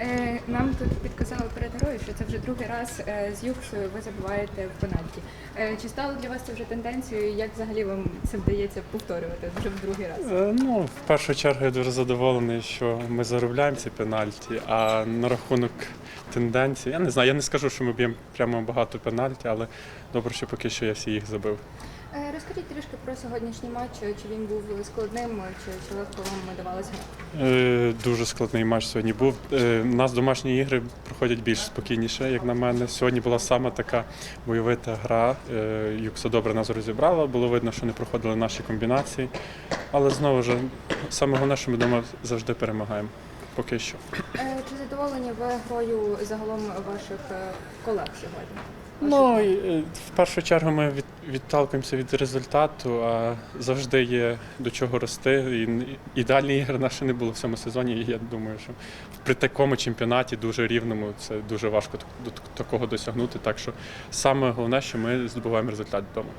Е, нам тут підказали перед грою, що це вже другий раз е, з юксою ви забуваєте в пенальті. Е, чи стало для вас це вже тенденцією? Як взагалі вам це вдається повторювати вже в другий раз? Ну, в першу чергу я дуже задоволений, що ми заробляємо ці пенальті. А на рахунок тенденції, я не знаю, я не скажу, що ми б'ємо прямо багато пенальті, але добре, що поки що я всі їх забив. Е, Розкажіть трішки про сьогоднішній матч. Чи він був складним, чи, чи легко вам давалося гра? Е, Дуже складний матч сьогодні був. Е, У нас домашні ігри проходять більш спокійніше, як на мене. Сьогодні була саме така бойовита гра. Е, Юкса добре нас розібрала, було видно, що не проходили наші комбінації. Але знову ж, саме головне, що ми вдома завжди перемагаємо. Поки що. Е, Чи задоволені ви грою загалом ваших е, колег сьогодні? Ну, е, в першу чергу ми від, відталкуємося від результату, а завжди є до чого рости. І ідеальні ігри наші не було в цьому сезоні. І я думаю, що при такому чемпіонаті дуже рівному це дуже важко до такого досягнути. Так що саме головне, що ми здобуваємо результат вдома.